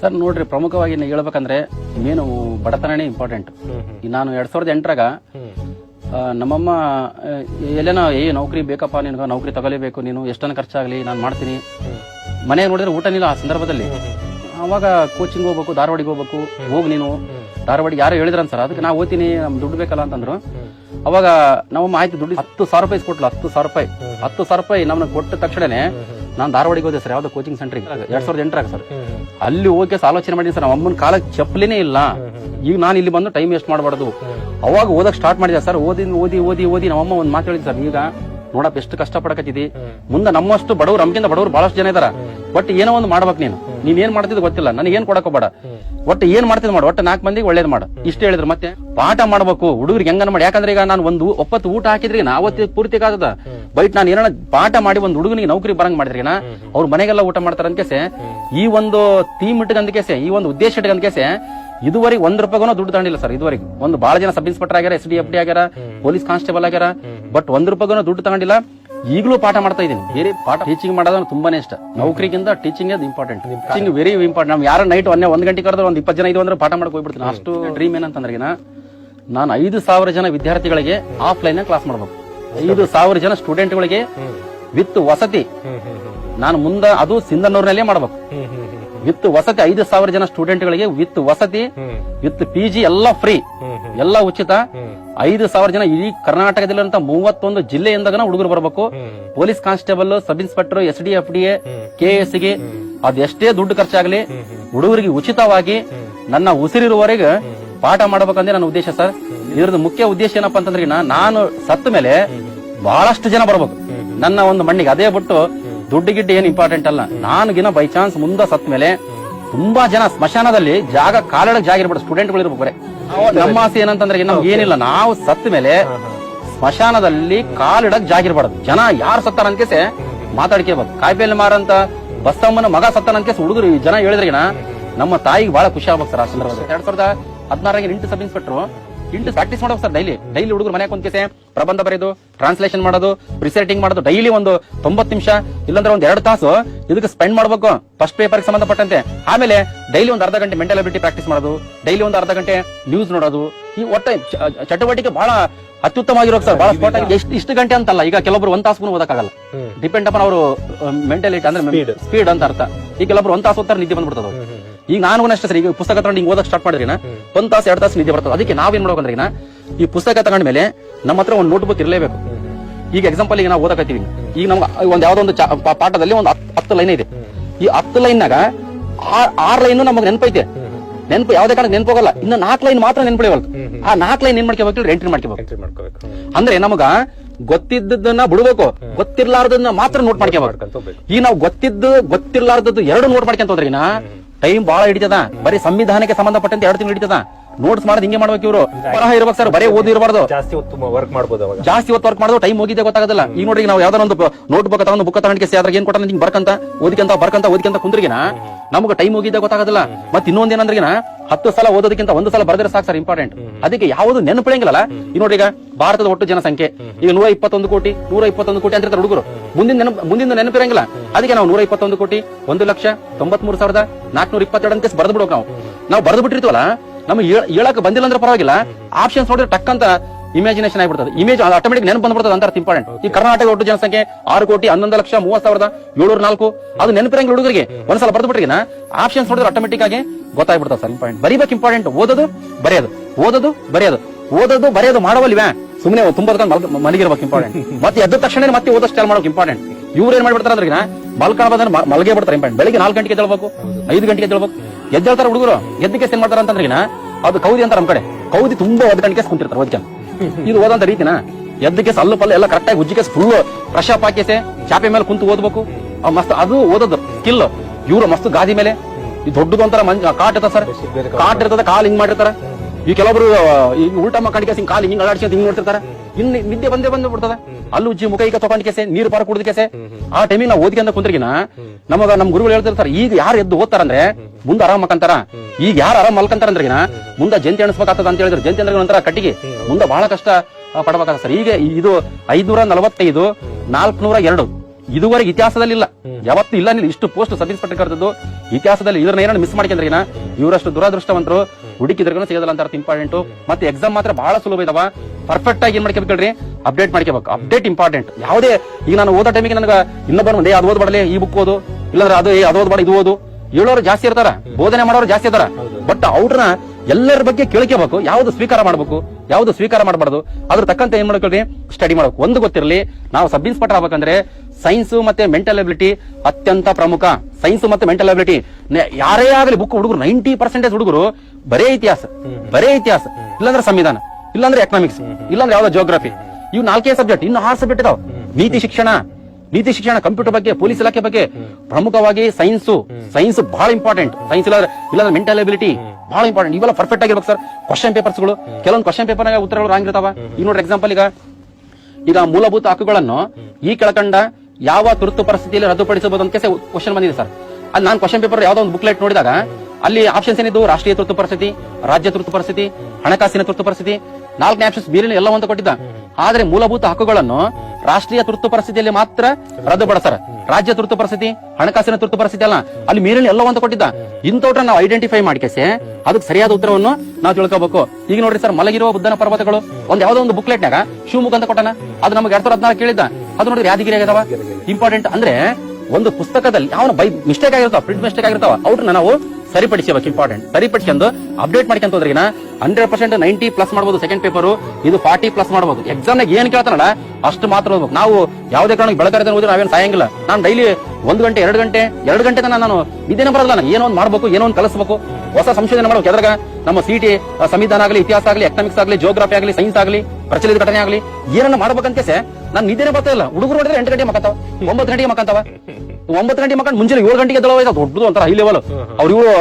Sir ನೋಡ್ರಿ ಪ್ರಮುಖವಾಗಿ ನೀವು ಹೇಳ್ಬೇಕಂದ್ರೆ ಮೇನು ಬಡತನನೇ ಇಂಪಾರ್ಟೆಂಟ್ ನಾನು ಎರಡ್ ಸಾವಿರದ ಎಂಟರಾಗ ನಮ್ಮಮ್ಮ ಎಲ್ಲೇನ ಏ ನೌಕರಿ ಬೇಕಪ್ಪ ನಿನಗೆ ನೌಕರಿ ತಗೊಲೇಬೇಕು ನೀನು ಎಷ್ಟನ್ನ ಖರ್ಚಾಗ್ಲಿ ನಾನು ಮಾಡ್ತೀನಿ. ಮನೆ ನೋಡಿದ್ರೆ ಊಟನಿಲ್ಲ ಆ ಸಂದರ್ಭದಲ್ಲಿ. ಅವಾಗ ಕೋಚಿಂಗ್ ಹೋಗ್ಬೇಕು ಧಾರವಾಡಿಗೆ ಹೋಗ್ಬೇಕು ಹೋಗಿ ನೀನು. ಧಾರವಾಡಿಗೆ ಯಾರು ಹೇಳಿದ್ರನ್ ಸರ್ ಅದಕ್ಕೆ ನಾವು ಓದ್ತೀನಿ ನಮ್ ದುಡ್ಡು ಬೇಕಲ್ಲ ಅಂತಂದ್ರು. ಅವಾಗ ನಮ್ಮಮ್ಮ ಆಯ್ತು ದುಡ್ಡು ಹತ್ತು ಸಾವಿರ ರೂಪಾಯಿ ಕೊಟ್ಲು ಹತ್ತು ಸಾವಿರ ರೂಪಾಯಿ. ಹತ್ತು ಸಾವಿರ ರೂಪಾಯಿ ನಮ್ಗೆ ಕೊಟ್ಟ ತಕ್ಷಣನೇ ನಾನು ಧಾರವಾಡಿಗೆ ಹೋದೆ ಸರ್ ಯಾವ್ದೋ ಕೋಚಿಂಗ್ ಸೆಂಟರ್ ಎರಡ್ ಸಾವಿರದ ಎಂಟರಾಗ ಸರ್. ಅಲ್ಲಿ ಹೋಗಿ ಆಲೋಚನೆ ಮಾಡಿ ಸರ್ ನಮ್ಮ ಅಮ್ಮನ ಕಾಲಕ್ಕೆ ಚಪ್ಪಲಿನೇ ಇಲ್ಲ. ಈಗ ನಾನು ಇಲ್ಲಿ ಬಂದು ಟೈಮ್ ವೇಸ್ಟ್ ಮಾಡಬಾರ್ದು. ಅವಾಗ ಓದಕ್ ಸ್ಟಾರ್ಟ್ ಮಾಡಿದೆ ಸರ್ ಓದಿ ಓದಿ ಓದಿ ಓದಿ ನಮ್ಮಮ್ಮ ಒಂದು ಮಾತು ಹೇಳಿದ್ ಸರ್ ಈಗ ನೋಡಪ್ಪ ಎಷ್ಟು ಕಷ್ಟ ಪಡಕತ್ತಿದಿ ಮುಂದೆ ನಮ್ಮಷ್ಟು ಬಡವರು ನಮ್ಗಿಂತ ಬಡವರು ಬಹಳಷ್ಟು ಜನ ಇದಾರ. ಬಟ್ ಏನೋ ಒಂದು ಮಾಡ್ಬೇಕು ನೀನು. ನೀನ್ ಏನ್ ಮಾಡ್ತಿದ್ ಗೊತ್ತಿಲ್ಲ. ನನಗೆ ಏನ್ ಕೊಡಕೋಬೇಡ ಒಟ್ಟು ಏನ್ ಮಾಡ್ತಿದ್ ಮಾಡು. ಒಟ್ಟು ನಾಲ್ಕು ಮಂದಿಗೆ ಒಳ್ಳೇದ್ ಮಾಡು. ಇಷ್ಟ ಹೇಳಿದ್ರು ಮತ್ತೆ. ಪಾಠ ಮಾಡ್ಬೇಕು. ಹುಡುಗರಿಗೆ ಹೆಂಗನ್ ಮಾಡಿ ಯಾಕಂದ್ರೆ ಈಗ ನಾನು ಒಂದು ಒಪ್ಪತ್ತು ಊಟ ಹಾಕಿದ್ರಿ ನಾ ಅವತ್ತು ಪೂರ್ತಿ ಕಾದದ. ಬೈಟ್ ನಾನು ಏನಾರ ಪಾಠ ಮಾಡಿ ಒಂದು ಹುಡುಗನಿಗೆ ನೌಕರಿ ಬರಂಗ್ ಮಾಡಿದ್ರಿನ ಅವ್ರ ಮನೆಗೆಲ್ಲ ಊಟ ಮಾಡ್ತಾರ ಅಂದ್ಕೆಸೆ ಈ ಒಂದು ಥೀಮ್ ಇಟ್ಕಂದ್ಕೆಸೆ ಈ ಒಂದು ಉದ್ದೇಶ ಇಟ್ಕಂದ್ಕೆಸೆ ಇದುವರೆಗೆ ಒಂದ್ ರೂಪಾಯಿಗೂ ದುಡ್ಡು ತಗೊಂಡಿಲ್ಲ ಸರ್ ಇದುವರೆಗೆ. ಒಂದು ಬಹಳ ಜನ ಸಬ್ ಇನ್ಸ್ಪೆಕ್ಟರ್ ಆಗ್ಯಾರ ಎಸ್ ಡಿ ಎಫ್ ಡಿ ಆಗ್ಯಾರ ಪೊಲೀಸ್ ಕಾನ್ಸ್ಟೇಬಲ್ ಆಗ್ಯಾರ ಬಟ್ ಒಂದ್ ರೂಪಾಯಿಗೂ ದುಡ್ಡು ತಗೊಂಡಿಲ್ಲ. ಈಗಲೂ ಪಾಠ ಮಾಡ್ತಾ ಇದ್ದೀನಿ ಬೇರೆ ಪಾಠ ಟೀಚಿಂಗ್ ಮಾಡೋದು ತುಂಬಾನೇ ಇಷ್ಟ. ನೌಕರಿಗಿಂತ ಟೀಚಿಂಗ್ ಅದು ಇಂಪಾರ್ಟೆಂಟ್ ಟೀಚಿಂಗ್ ವೆರಿ ಇಂಪಾರ್ಟೆಂಟ್ ನಾವು ಯಾರು ನೈಟ್ ಒಂದೇ ಒಂದ್ ಗಂಟೆ ಕರೆದ್ರೆ ಒಂದ್ ಇಪ್ಪತ್ತು ಜನ ಇದು ಅಂದ್ರೆ ಪಾಠ ಮಾಡಿ ಹೋಗ್ಬಿಡ್ತೀನಿ. ಅಷ್ಟು ಡ್ರೀಮ್ ಏನಂತಂದ್ರೆ ನಾನು ಐದು ಸಾವಿರ ಜನ ವಿದ್ಯಾರ್ಥಿಗಳಿಗೆ ಆಫ್ಲೈನ್ ಕ್ಲಾಸ್ ಮಾಡಬೇಕು. ಐದು ಸಾವಿರ ಜನ ಸ್ಟೂಡೆಂಟ್ಗಳಿಗೆ ವಿತ್ ವಸತಿ ನಾನು ಮುಂದೆ ಅದು ಸಿಂಧನೂರಿನಲ್ಲೇ ಮಾಡ್ಬೇಕು. ವಿತ್ ವಸತಿ ಐದು ಸಾವಿರ ಜನ ಸ್ಟೂಡೆಂಟ್ಗಳಿಗೆ ವಿತ್ ವಸತಿ ವಿತ್ ಪಿ ಜಿ ಎಲ್ಲ ಫ್ರೀ. ಎಲ್ಲ ಉಚಿತ. ಐದು ಸಾವಿರ ಜನ ಇಡೀ ಕರ್ನಾಟಕದಲ್ಲಿರುವಂತ ಮೂವತ್ತೊಂದು ಜಿಲ್ಲೆಯಿಂದ ಹುಡುಗರು ಬರಬೇಕು. Police constable sub inspector S D F D A K ಎಸ್ಗೆ ಅದೆಷ್ಟೇ ದುಡ್ಡು ಖರ್ಚಾಗಲಿ ಹುಡುಗರಿಗೆ ಉಚಿತವಾಗಿ ನನ್ನ ಉಸಿರಿರುವವರೆಗೆ ಪಾಠ ಮಾಡಬೇಕಂದ್ರೆ ನನ್ನ ಉದ್ದೇಶ ಸರ್. ಇದ್ರದ್ದು ಮುಖ್ಯ ಉದ್ದೇಶ ಏನಪ್ಪಾ ಅಂತಂದ್ರೆ ನಾನು ಸತ್ತ ಮೇಲೆ ಬಹಳಷ್ಟು ಜನ ಬರ್ಬೇಕು. ನನ್ನ ಒಂದು ಮಣ್ಣಿಗೆ. ಅದೇ ಬಿಟ್ಟು ದುಡ್ಡು ಗಿಡ್ಡು ಏನು ಇಂಪಾರ್ಟೆಂಟ್ ಅಲ್ಲ. ನಾನ್ಗಿನ ಬೈ ಚಾನ್ಸ್ ಮುಂದೆ ಸತ್ ಮೇಲೆ ತುಂಬಾ ಜನ ಸ್ಮಶಾನದಲ್ಲಿ ಜಾಗ ಕಾಲಡ ಜಾಗ ಇರ್ಬೋದು ಸ್ಟೂಡೆಂಟ್ಗಳು ಇರ್ಬೇಕು ಬರೇ. ನಮ್ಮ ಆಸೆ ಏನಂತಂದ್ರೆ ನಮ್ಗೆ ಏನಿಲ್ಲ. ನಾವು ಸತ್ ಮೇಲೆ ಸ್ಮಶಾನದಲ್ಲಿ ಕಾಲಿಡಕ್ ಜಾಗ ಇರ್ಬಾರ್ದು. ಜನ ಯಾರು ಸತ್ತಾರ ಅನ್ಕೇಸೆ ಮಾತಾಡ್ಕೋಬೇಕು ಕಾಯಿಪಲ್ಲೆ ಮಾರಂತ ಬಸ್ತಮ್ಮನ ಮಗ ಸತ್ತಾನ ಅನ್ಕೆಸ್ ಹುಡುಗರು ಈ ಜನ ಹೇಳಿದ್ರಿಗಿನ ನಮ್ಮ ತಾಯಿಗೆ ಬಹಳ ಖುಷಿ ಆಗ್ಬೇಕು ಸರ್ ಆ ಸಂದರ್ಭದಲ್ಲಿ. ಎರಡ್ ಸಾವಿರದ ಹದಿನಾರಾಗಿ into sub inspector into practice ಮಾಡೋದು ಸರ್ ಡೈಲಿ ಡೈಲಿ ಹುಡುಗರು ಮನೆ ಕುಂತಿಸೆ ಪ್ರಬಂಧ ಬರೆಯೋದು ಟ್ರಾನ್ಸ್ಲೇಷನ್ ಮಾಡೋದು ಪ್ರಿಸೆಟಿಂಗ್ ಮಾಡೋದು ಡೈಲಿ ಒಂದು ತೊಂಬತ್ತು ನಿಮಿಷ ಇಲ್ಲಾಂದ್ರೆ ಒಂದ್ ಎರಡು ತಾಸು ಇದಕ್ಕೆ ಸ್ಪೆಂಡ್ ಮಾಡಬೇಕು. ಫಸ್ಟ್ ಪೇಪರ್ಗೆ ಸಂಬಂಧಪಟ್ಟಂತೆ. ಆಮೇಲೆ ಡೈಲಿ ಒಂದು ಅರ್ಧ ಗಂಟೆ ಮೆಂಟಲ್ ಅಬಿಲಿಟಿ ಪ್ರಾಕ್ಟೀಸ್ ಮಾಡೋದು ಡೈಲಿ ಒಂದು ಅರ್ಧ ಗಂಟೆ ನ್ಯೂಸ್ ನೋಡೋದು. ಈ ಒಟ್ಟೆ ಚಟುವಟಿಕೆ ಬಹಳ ಅತ್ಯುತ್ತಮವಾಗಿರೋ ಸರ್ ಬಹಳ ಸ್ಪಾಟ್ ಆಗಿ. ಎಷ್ಟು ಇಷ್ಟು ಗಂಟೆ ಅಂತಲ್ಲ ಈಗ ಕೆಲವೊಬ್ರು ಒಂದ್ ತಾಸು ಓದಕ್ಕಾಗಲ್ಲ. ಡಿಪೆಂಡ್ ಅಪನ್ ಅವರು ಮೆಂಟಲಿಟಿ ಅಂದ್ರೆ ಸ್ಪೀಡ್ ಅಂತ ಅರ್ಥ. ಈಗ ಕೆಲವೊಬ್ರು ಒಂದ್ ತಾಸು ಓದ್ತಾರೆ ನಿದ್ದೆ ಬಂದ್ಬಿಡ್ತದ ಈಗ ನಾನು ಅಷ್ಟೇ ಸರ್ ಈಗ ಪುಸ್ತಕ ತಗೊಂಡು ಹಿಂಗ್ ಓದಕ್ ಸ್ಟಾರ್ಟ್ ಮಾಡಿದ್ರಿನ ಒಂದ್ ತಾಸು ಎರಡು ತಾಸು ನಿದ್ದೆ ಬರ್ತದೆ. ಅದಕ್ಕೆ ನಾವೇನ್ ಮಾಡ್ಬೇಕಂದ್ರೆ ಈಗ ಈ ಪುಸ್ತಕ ತಗೊಂಡ ಮೇಲೆ ನಮ್ಮ ಹತ್ರ ಒಂದು ನೋಟ್ಬುಕ್ ಇರಲೇಬೇಕು. ಈಗ ಎಕ್ಸಾಂಪಲ್ ಈಗ ನಾವು ಓದಕತ್ತೀವಿ ಈಗ ನಮ್ಗೆ ಒಂದ್ ಯಾವ್ದೋ ಒಂದು ಪಾಠದಲ್ಲಿ ಒಂದು ಹತ್- ಹತ್ತು ಲೈನ್ ಇದೆ. ಈ ಹತ್ತು ಲೈನ್ನಾಗ ಆರ್ ಲೈನ್ ನಮಗೆ ನೆನಪೈತೆ. ನೆನಪು ಯಾವ್ದೇ ಕಾರಣಕ್ಕೆ ನೆನಪೋಗಲ್ಲ. ಇನ್ನು ನಾಲ್ಕು ಲೈನ್ ಮಾತ್ರ ನೆನಪಿಳಿವಲ್ತು ಆ ನಾಲ್ಕು ಲೈನ್ ಏನ್ ಮಾಡ್ಕೋಬೇಕು ಎಂಟ್ರಿ ಮಾಡ್ಕೋಬೇಕು. ಅಂದ್ರೆ ನಮಗ ಗೊತ್ತಿದ್ದನ್ನ ಬಿಡಬೇಕು. ಗೊತ್ತಿರ್ಲಾರ್ದನ್ನ ಮಾತ್ರ ನೋಟ್ ಮಾಡ್ಕೋಬೇಕು. ಈ ನಾವು ಗೊತ್ತಿದ್ದು ಗೊತ್ತಿರ್ಲಾರ್ದದ್ದು ಎರಡು ನೋಟ್ ಮಾಡ್ಕೊಂತ ಹೋದ್ರಿ ನಾ ಟೈಮ್ ಬಹಳ ಹಿಡಿತದ. ಬರೀ ಸಂವಿಧಾನಕ್ಕೆ ಸಂಬಂಧಪಟ್ಟಂತೆ ಎರಡು ತಿಂಗಳು ಹಿಡಿತದ. ನೋಟ್ಸ್ ಮಾಡೋದು ಹಿಂಗೆ ಮಾಡ್ಬೇಕು ಇವರು. ಬರಹ ಇರ್ಬೇಕು ಸರ್ ಬರೀ ಓದಿ ಇರಬಾರ್ದು. ಜಾಸ್ತಿ ಹೊತ್ತು ವರ್ಕ್ ಮಾಡಬಹುದು ಅವಾಗ. ಜಾಸ್ತಿ ಹೊತ್ತು ವರ್ಕ್ ಮಾಡೋದು ಟೈಮ್ ಹೋಗಿದ್ದೆ ಗೊತ್ತಾಗೋದಿಲ್ಲ. ಈಗ ನೋಡಿ ನಾವು ಯಾವ್ದಾರ ಒಂದು ನೋಟ್ ಬುಕ್ ತಗೊಂಡು ಬುಕ್ ತಗೊಂಡಿಗೆ ಅದ್ರಾಗ ಏನ್ ಕೊಟ್ಟ ನಿಂಗೆ ಬರ್ಕಂತ ಓದಿಕಂತ ಬರ್ಕಂತ ಓದಿಕಂತ ಕುಂದ್ರಿಗಿನ? ನಮ್ಗೆ ಟೈಮ್ ಹೋಗಿದ್ದೆ ಗೊತ್ತಾಗೋದಿಲ್ಲ. ಮತ್ತೆ ಇನ್ನೊಂದ್ ಏನಂದ್ರಿಗಿನ? ಹತ್ತು ಸಲ ಓದೋದಕ್ಕಿಂತ ಒಂದು ಸಲ ಬರೆದ್ರೆ ಸಾಕು ಸರ್ ಇಂಪಾರ್ಟೆಂಟ್ ಅದಕ್ಕೆ ಯಾವುದು ನೆನಪಿಡಂಗಿಲ್ಲ ಈಗ ನೋಡಿ ಈಗ ಭಾರತದ ಒಟ್ಟು ಜನಸಂಖ್ಯೆ ಈಗ ನೂರ ಇಪ್ಪತ್ತೊಂದು ಕೋಟಿ ನೂರ ಇಪ್ಪತ್ತೊಂದು ಕೋಟಿ ಅಂತ ಹುಡುಗರು. ಮುಂದಿನ ನೆನಪು ಮುಂದಿನ ನೆನಪಿರಂಗಿಲ್ಲ. ಅದಕ್ಕೆ ನಾವು ನೂರ ಇಪ್ಪತ್ತೊಂದು ಕೋಟಿ ಒಂದು ಲಕ್ಷ ತೊಂಬತ್ಮೂರು ಸಾವಿರದ ನಾಲ್ಕನೂರ ಇಪ್ಪತ್ತೆರಡು ಅಂತ ಬರ್ದು ನಾವು. ನಾವು ಬರೆದ್ಬಿಟ್ಟಿರ್ತೀವಲ್ಲ ನಮ್ಗೆ ಹೇಳ- ಹೇಳಕ್ ಬಂದಿಲ್ಲ ಅಂದ್ರೆ ಪರವಾಗಿಲ್ಲ. ಆಪ್ಷನ್ಸ್ ನೋಡಿದ್ರೆ ಟಕ್ ಅಂತ ಇಮ್ಯಾಜಿನೇಷನ್ ಆಗಿಬಿಡ್ತದೆ. ಇಮೇಜ್ ಆಟೋಮೆಟಿಕ್ ನೆನಪು ಬಂದ್ಬಿಡ್ತದೆ ಅಂತ ಇಂಪಾರ್ಟೆಂಟ್ ಈ ಕರ್ನಾಟಕ ಒಟ್ಟು ಜನಸಂಖ್ಯೆ ಆರು ಕೋಟಿ ಹನ್ನೊಂದು ಲಕ್ಷ ಮೂವತ್ ಸಾವಿರದ ಏಳ್ನೂರ ನಾಲ್ಕು. ಅದು ನೆನಪಿರಂಗ ಹುಡುಗರಿಗೆ. ಒಂದ್ಸಲ ಬರ್ದು ಬಿಟ್ರಿಗಿನ ಆಪ್ಷನ್ಸ್ ನೋಡಿದ್ರೆ ಆಟೋಮೆಟಿಕ್ ಆಗಿ ಗೊತ್ತಾಗ್ಬಿಡ್ತದೆ ಸರ್ ಇಂಪಾರ್ಟೆಂಟ್ ಬರೀಬೇಕು ಇಂಪಾರ್ಟೆಂಟ್ ಓದೋದು ಬರೆಯೋದು. ಓದೋದು ಬರೆಯೋದು. ಓದೋದು ಬರೆಯೋದು ಮಾಡವಲ್ವೇ ಸುಮ್ಮನೆ ತುಂಬಾ ಮಲಗಿರ್ಬೇಕು ಇಂಪಾರ್ಟೆಂಟ್ ಮತ್ತೆ ಎದ್ದ ತಕ್ಷಣ ಮತ್ತೆ ಓದೋ ಸ್ಟೈಲ್ ಮಾಡೋಕೆ ಇಂಪಾರ್ಟೆಂಟ್ ಇವ್ರು ಏನ್ ಮಾಡ್ಬಿಡ್ತಾರೆ ಅಂದ್ರೆ ಮಲ್ಕಾಣ ಮಲಗೇ ಬಿಡ್ತಾರೆ ಇಂಪಾರ್ಟೆಂಟ್ ಬೆಳಿಗ್ಗೆ ನಾಲ್ಕು ಗಂಟೆಗೆ ಎದ್ದೇಳ್ಬೇಕು ಐದು ಗಂಟೆಗೆ ಎದ್ದೇಳ್ಬೇಕು. ಎದ್ದೇಳ್ತಾರೆ ಹುಡುಗರು. ಎದ್ದಕ್ಕೆ ಏನ್ ಮಾಡ್ತಾರೆ ಅಂತಂದ್ರೆ ಅದು ಕೌದಿ ಅಂತಾರೆ ನಮ್ ಕಡೆ. ಕೌದಿ ತುಂಬಾ ಒದ್ದ ಗಂಟೆಗೆ ಕುಂತಿರ್ತಾರೆ ಇದು ಓದಂತ ರೀತಿನ? ಎದ್ದಕ್ಕೆ ಸಲ್ಲು ಪಲ್ಲು ಎಲ್ಲ ಕರೆಕ್ಟಾಗಿ ಉಜ್ಜಿಗೆ ಫುಲ್ ಫ್ರೆಶ್ ಅಪ್ ಹಾಕಿಸೆ ಚಾಪೆ ಮೇಲೆ ಕುಂತು ಓದ್ಬೇಕು. ಮಸ್ತ್, ಅದು ಓದೋದು ಸ್ಕಿಲ್ ಇವ್ರು ಮಸ್ತ್ ಗಾದಿ ಮೇಲೆ. ದೊಡ್ಡದು ಒಂಥರ ಮಂಜ ಕಾಟ್ ಇರ್ತದೆ ಸರ್. ಕಾಟ್ ಇರ್ತದೆ, ಕಾಲ್ ಹಿಂಗ್ ಮಾಡಿರ್ತಾರ. ಈ ಕೆಲವರು ಈ ಉಲ್ಟಾ ಮಕ್ಕಳಿಗೆ ಕಾಲ್ ಹಿಂಗ್ ಅಡಾಡ್ಸಿ ಹಿಂಗ್ ನೋಡ್ತಿರ್ತಾರೆ. ಇನ್ನು ನಿದ್ದೆ ಬಂದೇ ಬಂದು ಬಿಡ್ತದೆ ಅಲ್ಲಿ ಉಜ್ಜಿ ಮುಖ ಈಗ ತಗೊಂಡ್ ನೀರು ಪಾರ ಕುಡಿದ ಆ ಟೈಮಿಗೆ ನಾವು ಓದ್ಕೊಂಡ ಕುಂದ್ರಿಗಿನ ನಮಗ ನಮ್ ಗುರುಗಳು ಹೇಳ್ತಿರ್ತಾರೆ, ಈಗ ಯಾರು ಎದ್ದು ಓದ್ತಾರಂದ್ರೆ ಮುಂದೆ ಆರಾಮ್ ಮಕ್ಕಂತಾರ ಈಗ ಯಾರು ಆರಾಮ್ ಮಲ್ಕಂತಾರ ಅಂದ್ರಿಗಿನ ಮುಂದೆ ಜಂತಿ ಅಣಿಸ್ಬೇಕಾಗ್ತದ ಅಂತ ಹೇಳಿದ್ರೆ. ಜಂತಿ ಅಂದ್ರೆ ಒಂಥರ ಕಟ್ಟಿಗೆ. ಮುಂದೆ ಬಹಳ ಕಷ್ಟ ಪಡಬೇಕಾಗ್ತದೆ ಸರ್. ಈಗ ಇದು ಐದ್ನೂರ ನಲವತ್ತೈದು ನಾಲ್ಕನೂರ ಎರಡು ಇದುವರೆಗೆ ಇತಿಹಾಸದಲ್ಲಿ ಇಲ್ಲ ಯಾವತ್ತೂ ಇಲ್ಲ ಇಷ್ಟು ಪೋಸ್ಟ್ ಸಬ್ ಇನ್ಸ್ಪೆಕ್ಟರ್ ಕರೆದದ್ದು ಇತಿಹಾಸದಲ್ಲಿ. ಇವ್ರನ್ನ ಏನಾದ್ರು ಮಿಸ್ ಮಾಡ್ಕೊಂಡ್ರೆ ಏನ ಇವರಷ್ಟು ದುರಾದೃಷ್ಟವಂತರು ಹುಡುಕಿದ್ರಿಗೂ ಸಿಗೋದಿಲ್ಲ ಅಂತ ಇಂಪಾರ್ಟೆಂಟ್ ಮತ್ತೆ ಎಕ್ಸಾಮ್ ಮಾತ್ರ ಬಹಳ ಸುಲಭ ಇದಾವ. ಪರ್ಫೆಕ್ಟ್ ಆಗಿ ಏನ್ ಮಾಡ್ಕೋಬೇಕಲ್ರಿ ಅಪ್ಡೇಟ್ ಮಾಡ್ಕೋಬೇಕು ಅಪ್ಡೇಟ್ ಇಂಪಾರ್ಟೆಂಟ್ ಯಾವುದೇ, ಈಗ ನಾನು ಓದೋ ಟೈಮಿಗೆ ನನಗೆ ಇನ್ನೊಬ್ಬರು ಒಂದೇ ಅದು ಓದ್ಬಾಡಲಿ ಈ ಬುಕ್ ಓದು, ಇಲ್ಲಾಂದ್ರೆ ಅದು ಅದು ಓದ್ಬಾಡ ಇದು ಓದು. ಹೇಳೋರು ಜಾಸ್ತಿ ಇರ್ತಾರ, ಬೋಧನೆ ಮಾಡೋರು ಜಾಸ್ತಿ ಇರ್ತಾರ. ಬಟ್ ಅವ್ರನ್ನ ಎಲ್ಲರ ಬಗ್ಗೆ ಕೇಳ್ಕೋಬೇಕು ಯಾವ್ದು ಸ್ವೀಕಾರ ಮಾಡ್ಬೇಕು, ಯಾವ್ದು ಸ್ವೀಕಾರ ಮಾಡಬಾರ್ದು. ಅದ್ರ ತಕ್ಕಂತೆ ಏನ್ ಮಾಡ್ಕೊಳ್ರಿ ಸ್ಟಡಿ ಮಾಡಬೇಕು. ಒಂದು ಗೊತ್ತಿರಲಿ, ನಾವು ಸಬ್ ಇನ್ಸ್ಪೆಕ್ಟರ್ ಆಗ್ಬೇಕಂದ್ರೆ ಸೈನ್ಸ್ ಮತ್ತೆ ಮೆಂಟಲ್ ಅಬಿಲಿಟಿ ಅತ್ಯಂತ ಪ್ರಮುಖ. ಸೈನ್ಸ್ ಮತ್ತೆ ಮೆಂಟಲ್ ಅಬಿಲಿಟಿ ಯಾರೇ ಆಗಲಿ ಬುಕ್ ಹುಡುಗರು ನೈಂಟಿ ಪರ್ಸೆಂಟೇಜ್ ಹುಡುಗರು ಬರೇ ಇತಿಹಾಸ ಬರೇ ಇತಿಹಾಸ. ಇಲ್ಲಾಂದ್ರೆ ಸಂವಿಧಾನ, ಇಲ್ಲಾಂದ್ರೆ ಎಕನಾಮಿಕ್ಸ್ ಇಲ್ಲಾಂದ್ರೆ ಯಾವ್ದೋ ಜೋಗ್ರಫಿ ಇವ್ ನಾಲ್ಕೇ ಸಬ್ಜೆಕ್ಟ್ ಇನ್ನು ಆರು ಸಬ್ಜೆಕ್ಟ್ ಇದಾವ. ನೀತಿ ಶಿಕ್ಷಣ ನೀತಿ ಶಿಕ್ಷಣ ಕಂಪ್ಯೂಟರ್ ಬಗ್ಗೆ ಪೊಲೀಸ್ ಇಲಾಖೆ ಬಗ್ಗೆ ಪ್ರಮುಖವಾಗಿ ಸೈನ್ಸ್ ಸೈನ್ಸ್ ಬಹಳ ಇಂಪಾರ್ಟೆಂಟ್ ಸೈನ್ಸ್ ಇಲ್ಲಾಂದ್ರೆ ಇಲ್ಲಾಂದ್ರೆ ಮೆಂಟಲ್ ಎಬಿಲಿಟಿ ಬಹಳ ಇಂಪಾರ್ಟೆಂಟ್ ಇವೆಲ್ಲ ಪರ್ಫೆಕ್ಟ್ ಆಗಿರ್ಬೇಕು ಸರ್ ಕ್ವಶನ್ ಪೇಪರ್ಸ್ಗಳು ಕೆಲವೊಂದು ಕ್ವಶನ್ ಪೇಪರ್ ಉತ್ತರಗಳು ರಾಂಗ್ ಇರ್ತಾವ. ಈಗ ನೋಡ್ರಿ ಎಕ್ಸಾಂಪಲ್ ಈಗ. ಈಗ ಮೂಲಭೂತ ಹಕ್ಕುಗಳನ್ನು ಈ ಕೆಳಕಂಡ ಯಾವ ತುರ್ತು ಪರಿಸ್ಥಿತಿಯಲ್ಲಿ ರದ್ದುಪಡಿಸಬಹುದು ಅಂತ ಕ್ವಶನ್ ಬಂದಿದೆ ಸರ್ ಅಲ್ಲಿ ನಾನು ಕ್ವಶನ್ ಪೇಪರ್ ಯಾವ್ದೋ ಒಂದು ಬುಕ್ಲೆಟ್ ನೋಡಿದಾಗ ಅಲ್ಲಿ ಆಪ್ಷನ್ಸ್ ಏನಿದ್ದು ರಾಷ್ಟ್ರೀಯ ತುರ್ತು ಪರಿಸ್ಥಿತಿ, ರಾಜ್ಯ ತುರ್ತು ಪರಿಸ್ಥಿತಿ, ಹಣಕಾಸಿನ ತುರ್ತು ಪರಿಸ್ಥಿತಿ, ನಾಲ್ಕನೇ ಆಪ್ಷನ್ಸ್ ಬೀರಿನ ಎಲ್ಲ ಒಂದು ಕೊಟ್ಟಿದ್ದ. ಆದ್ರೆ ಮೂಲಭೂತ ಹಕ್ಕುಗಳನ್ನು ರಾಷ್ಟ್ರೀಯ ತುರ್ತು ಪರಿಸ್ಥಿತಿಯಲ್ಲಿ ಮಾತ್ರ ರದ್ದುಪಡಿಸ್ತಾರ ರಾಜ್ಯ ತುರ್ತು ಪರಿಸ್ಥಿತಿ, ಹಣಕಾಸಿನ ತುರ್ತು ಪರಿಸ್ಥಿತಿ ಅಲ್ಲ. ಅಲ್ಲಿ ಮೀರಿನ ಎಲ್ಲ ಒಂದು ಕೊಟ್ಟಿದ್ದ. ಇಂಥವ್ರ ನಾವು ಐಡೆಂಟಿಫೈ ಮಾಡ್ಕೇಸಿ, ಅದಕ್ಕೆ ಸರಿಯಾದ ಉತ್ತರವನ್ನು ನಾವು ತಿಳ್ಕೋಬೇಕು. ಈಗ ನೋಡ್ರಿ ಸರ್ ಮಲಗಿರುವ ಬುದ್ಧನ ಪರ್ವತಗಳು, ಒಂದ್ ಯಾವ್ದೋ ಒಂದು ಬುಕ್ಲೆಟ್ನಾಗ ಶಿವಮೊಗ್ಗ ಅಂತ ಕೊಟ್ಟನ, ಅದು ನಮ್ಗೆ ಎರಡ್ ಸಾವಿರದ ಕೇಳಿದ್ದ. ಅದು ನೋಡಿದ್ರೆ ಯಾದಗಿರಿ ಆಗದವ ಇಂಪಾರ್ಟೆಂಟ್ ಅಂದ್ರೆ, ಒಂದು ಪುಸ್ತಕದಲ್ಲಿ ಯಾವ ಬೈ ಮಿಸ್ಟೇಕ್ ಆಗಿರ್ತಾವ ಪ್ರಿಂಟ್ ಮಿಸ್ಟೇಕ್ ಆಗಿರ್ತಾವ ಅವ್ರನ್ನ ನಾವು ಸರಿಪಡಿಸಬೇಕು ಇಂಪಾರ್ಟೆಂಟ್ ಸರಿಪಡಿಸ್ಕೊಂಡು ಅಪ್ಡೇಟ್ ಮಾಡ್ಕೊಂತ ಹೋದ್ರಿನ ಹಂಡ್ರೆಡ್ ಪರ್ಸೆಂಟ್ ನೈಂಟಿ ಪ್ಲಸ್ ಮಾಡಬಹುದು ಸೆಕೆಂಡ್ ಪೇಪರ್ ಇದು ಫಾರ್ಟಿ ಪ್ಲಸ್ ಮಾಡಬಹುದು ಎಕ್ಸಾಮ್ ನಾಗ ಏನ್ ಕೇಳ್ತಾನಲ್ಲ, ಅಷ್ಟು ಮಾತ್ರ ಓದ್ಬೇಕು. ನಾವು ಯಾವುದೇ ಕಾರಣಕ್ಕೆ ಬೆಳಗಾರ ಓದಿದ್ರೆ ನಾವೇನು ಸಾಯಂಗಿಲ್ಲ. ನಾನು ಡೈಲಿ ಒಂದು ಗಂಟೆ, ಎರಡು ಗಂಟೆ ಎರಡು ಗಂಟೆ ತನಕ ನಾನು ಇದೇನೇ ಬರಲ್ಲ ನಾನು ಏನೋ ಒಂದು ಮಾಡ್ಬೇಕು, ಏನೋ ಒಂದು ಕಲಿಸ್ಬೇಕು. ಹೊಸ ಸಂಶೋಧನೆ ಮಾಡೋಕೆ ಎದ್ರಾಗ ನಮ್ಮ ಸಿಟಿ ಸಂವಿಧಾನ ಆಗಲಿ, ಇತಿಹಾಸ ಆಗಲಿ ಎಕನಾಮಿಕ್ಸ್ ಆಗಲಿ ಜೋಗ್ರಫಿ ಆಗಲಿ ಸೈನ್ಸ್ ಆಗಲಿ, ಪ್ರಚಲಿತ ಘಟನೆ ಆಗಲಿ, ಏನನ್ನ ಮಾಡ್ಬೇಕಂತೆ ನಾನು ನಿದ್ದೆನೆ ಬರ್ತಾ ಇಲ್ಲ. ಹುಡುಗರು ನೋಡಿದ್ರೆ ಎಂಟು ಗಂಟೆ ಮಕ್ಕಂತಾವ, ಒಂಬತ್ತು ಗಂಟೆಗೆ ಮಕ್ಕಂತಾವ. ಒಂಬತ್ತು ಗಂಟೆ ಮಕ್ಕಂಡ್ ಮುಂಜಾನೆ ಏಳು ಗಂಟೆಗೆ ಎದ್ದಳವ ಇದು ದೊಡ್ಡದು ಒಂಥರ ಹೈ ಲೆವೆಲ್ ಅವ್ರು ಇವರು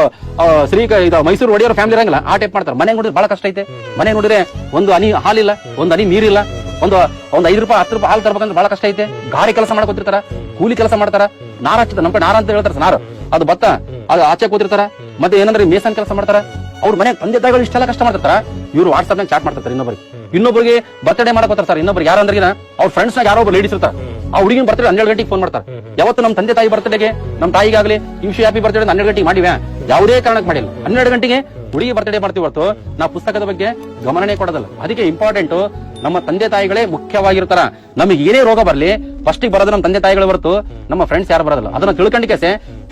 ಶ್ರೀ ಇದು ಮೈಸೂರು ಒಡೆಯವ್ರ ಫ್ಯಾಮಿಲಿ ಇರಂಗಿಲ್ಲ, ಆ ಟೈಪ್ ಮಾಡ್ತಾರೆ. ಮನೆ ನೋಡಿದ್ರೆ ಬಹಳ ಕಷ್ಟ ಐತೆ. ಮನೆ ನೋಡಿದ್ರೆ ಒಂದು ಅನಿ ಹಾಲಿಲ್ಲ, ಒಂದು ಅನಿ ನೀರಿಲ್ಲ, ಒಂದು ಒಂದು ಐದು ರೂಪಾಯಿ, ಹತ್ತು ರೂಪಾಯಿ ಹಾಲು ತರ್ಬೇಕಂದ್ರೆ ಬಹಳ ಕಷ್ಟ ಐತೆ. ಗಾಡಿ ಕೆಲಸ ಮಾಡ್ಕೊತಿರ್ತಾರ, ಕೂಲಿ ಕೆಲಸ ಮಾಡ್ತಾರ, ನಾರ ಹಚ್ಚಿದ ನಮ್ ನಾರ ಅಂತ ಹೇಳ್ತಾರೆ ನಾರು. ಅದು ಭತ್ತ ಅದು ಆಚೆ ಕೂತಿರ್ತಾರ ಮತ್ತೆ ಏನಂದ್ರೆ ಮೇಸನ್ ಕೆಲಸ ಮಾಡ್ತಾರ ಅವ್ರ ಮನೆ ತಂದೆ ತಾಯಿಗಳು ಇಷ್ಟೆಲ್ಲ ಕಷ್ಟ ಮಾಡ್ತಾರ ಇವ್ರು ವಾಟ್ಸ್ಆಪ್ ನಾಗ ಚಾಟ್ ಮಾಡ್ತಾರೆ ಇನ್ನೊಬ್ಬರಿಗೆ ಇನ್ನೊಬ್ಬರಿಗೆ ಬರ್ತ್ಡೇ ಮಾಡಕೋತಾರ ಸರ್ ಇನ್ನೊಬ್ರಿಗೆ ಯಾರು ಅಂದ್ರೆ ಅವ್ರ ಫ್ರೆಂಡ್ಸ್ ನಾಗ ಯಾರೋ ಲೇಡೀಸ್ ಇರ್ತಾರ. ಆ ಹುಡುಗಿನ ಬರ್ತಾರೆ ಹನ್ನೆರಡು ಗಂಟೆಗೆ ಫೋನ್ ಮಾಡ್ತಾರೆ. ಯಾವತ್ತು ನಮ್ಮ ತಂದೆ ತಾಯಿ ಬರ್ತಡೆಗೆ ನಮ್ಮ ತಾಯಿಗಾಗ್ಲಿ ವಿಷಯ ಹ್ಯಾಪಿ ಬರ್ತಡೆ ಹನ್ನೆರಡು ಗಂಟೆಗೆ ಮಾಡಿವ್ಯಾ ಯಾವುದೇ ಕಾರಣಕ್ಕೆ ಮಾಡಿಲ್ಲ. ಹನ್ನೆರಡು ಗಂಟೆಗೆ ಹುಡುಗಿ ಬರ್ತ್ಡೇ ಮಾಡ್ತೀವಿ ಹೊರತು ನಾ ಪುಸ್ತಕದ ಬಗ್ಗೆ ಗಮನನೇ ಕೊಡೋದಲ್ಲ. ಅದಕ್ಕೆ ಇಂಪಾರ್ಟೆಂಟ್ ನಮ್ಮ ತಂದೆ ತಾಯಿಗಳೇ ಮುಖ್ಯವಾಗಿರ್ತಾರ. ನಮಗೆ ಏನೇ ರೋಗ ಬರಲಿ ಫಸ್ಟ್ ಬರೋದು ನಮ್ಮ ತಂದೆ ತಾಯಿಗಳು ಹೊರತು ನಮ್ಮ ಫ್ರೆಂಡ್ಸ್ ಯಾರು ಬರೋದಲ್ಲ. ಅದನ್ನ ತಿಳ್ಕೊಂಡಿಕೆ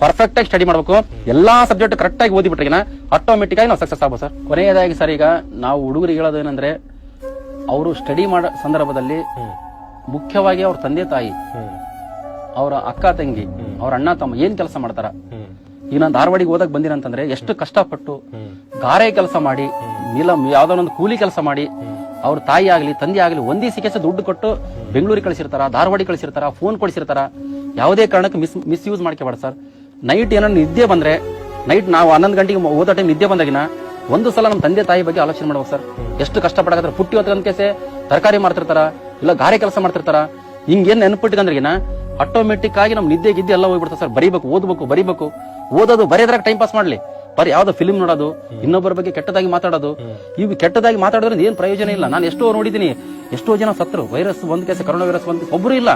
ಪರ್ಫೆಕ್ಟ್ ಆಗಿ ಸ್ಟಡಿ ಮಾಡಬೇಕು. ಎಲ್ಲಾ ಸಬ್ಜೆಕ್ಟ್ ಕರೆಕ್ಟ್ ಆಗಿ ಓದಿಬಿಟ್ರೆ ಆಟೋಮೆಟಿಕ್ ಆಗಿ ನಾವು ಸಕ್ಸಸ್ ಆಗ್ಬೋದು ಸರ್. ಕೊನೆಯದಾಗಿ ಸರ್ ಈಗ ನಾವು ಹುಡುಗರಿಗೆ ಹೇಳೋದು ಏನಂದ್ರೆ ಅವರು ಸ್ಟಡಿ ಮಾಡೋ ಸಂದರ್ಭದಲ್ಲಿ ಮುಖ್ಯವಾಗಿ ಅವ್ರ ತಂದೆ ತಾಯಿ ಅವರ ಅಕ್ಕ ತಂಗಿ ಅವ್ರ ಅಣ್ಣ ತಮ್ಮ ಏನ್ ಕೆಲಸ ಮಾಡ್ತಾರ? ಈಗ ನಾನು ಧಾರವಾಡಿಗೆ ಓದಕ್ ಬಂದಿರಂತಂದ್ರೆ ಎಷ್ಟು ಕಷ್ಟಪಟ್ಟು ಗಾರೆ ಕೆಲಸ ಮಾಡಿ ನೀಲ ಯಾವ್ದೋ ಒಂದು ಕೂಲಿ ಕೆಲಸ ಮಾಡಿ ಅವ್ರ ತಾಯಿ ಆಗ್ಲಿ ತಂದೆ ಆಗ್ಲಿ ಒಂದೇ ಸಿಕ್ಕೆ ದುಡ್ಡು ಕೊಟ್ಟು ಬೆಂಗಳೂರಿಗೆ ಕಳಿಸಿರ್ತಾರ ಧಾರವಾಡಿ ಕಳಿಸಿರ್ತಾರ ಫೋನ್ ಕೊಡಿಸಿರ್ತಾರ. ಯಾವುದೇ ಕಾರಣಕ್ಕೆ ಮಿಸ್ ಮಿಸ್ ಯೂಸ್ ಮಾಡ್ಕೋಬೇಡ ಸರ್. ನೈಟ್ ಏನೋ ನಿದ್ದೆ ಬಂದ್ರೆ, ನೈಟ್ ನಾವು ಹನ್ನೊಂದು ಗಂಟೆಗೆ ಓದೋ ಟೈಮ್ ನಿದ್ದೆ ಬಂದಾಗಿನ ಒಂದು ಸಲ ನಮ್ಮ ತಂದೆ ತಾಯಿ ಬಗ್ಗೆ ಆಲೋಚನೆ ಮಾಡ್ಬೇಕು ಸರ್. ಎಷ್ಟು ಕಷ್ಟಪಡಕತ್ತಾರ ಪುಟ್ಟಿ ಹೊತ್ತ ಕೇಸೆ ತರಕಾರಿ ಮಾಡ್ತಿರ್ತಾರ, ಇಲ್ಲ ಗಾರೆ ಕೆಲಸ ಮಾಡ್ತಿರ್ತಾರ. ಹಿಂಗೇನ್ ನೆನಪಿಟ್ಟಿದಂದ್ರಿಗಿನ ಆಟೋಮೆಟಿಕ್ ಆಗಿ ನಮ್ ನಿದ್ದೆ ಗಿದ್ದೆ ಎಲ್ಲ ಹೋಗ್ಬಿಡ್ತಾರೆ ಸರ್. ಬರೀಬೇಕು, ಓದ್ಬೇಕು, ಬರೀಬೇಕು. ಓದೋದು ಬರೆಯೋದ್ರಾಗ ಟೈಮ್ ಪಾಸ್ ಮಾಡ್ಲಿ. ಬರೀ ಯಾವ್ದೋ ಫಿಲ್ಮ್ ನೋಡೋದು, ಇನ್ನೊಬ್ಬರ ಬಗ್ಗೆ ಕೆಟ್ಟದಾಗಿ ಮಾತಾಡೋದು. ಇವು ಕೆಟ್ಟದಾಗಿ ಮಾತಾಡೋದ್ರಿಂದ ಏನ್ ಪ್ರಯೋಜನ ಇಲ್ಲ. ನಾನು ಎಷ್ಟೋ ನೋಡಿದೀನಿ ಎಷ್ಟೋ ಜನ ಸತ್ರು. ವೈರಸ್ ಒಂದ್ ಕೇಸ ಕರೋನಾ ವೈರಸ್ ಒಂದ್ ಒಬ್ರು ಇಲ್ಲ.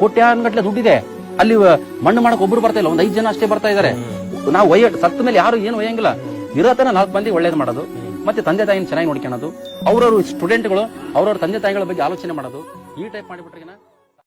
ಕೋಟ್ಯಾನ್ ಗಟ್ಲೆ ದುಡ್ಡಿದೆ. ಅಲ್ಲಿ ಮಣ್ಣು ಮಾಡಕ್ ಒಬ್ರು ಬರ್ತಾ ಇಲ್ಲ ಒಂದ್ ಐದ್ ಜನ ಅಷ್ಟೇ ಬರ್ತಾ ಇದಾರೆ. ನಾವು ಒಯ್ಯ ಸತ್ತ ಮೇಲೆ ಯಾರು ಏನು ಒಯ್ಯಂಗಿಲ್ಲ. ಇರತನ ನಾಲ್ಕು ಮಂದಿ ಒಳ್ಳೇದ್ ಮಾಡೋದು. ಮತ್ತೆ ತಂದೆ ತಾಯಿನ ಚೆನ್ನಾಗಿ ನೋಡ್ಕೊಳ್ಳೋದು ಅವ್ರವ್ರ ಸ್ಟೂಡೆಂಟ್ಗಳು ಅವ್ರವ್ರ ತಂದೆ ತಾಯಿಗಳ ಬಗ್ಗೆ ಆಲೋಚನೆ ಮಾಡೋದು. ಈ ಟೈಪ್ ಮಾಡಿಬಿಟ್ರೆ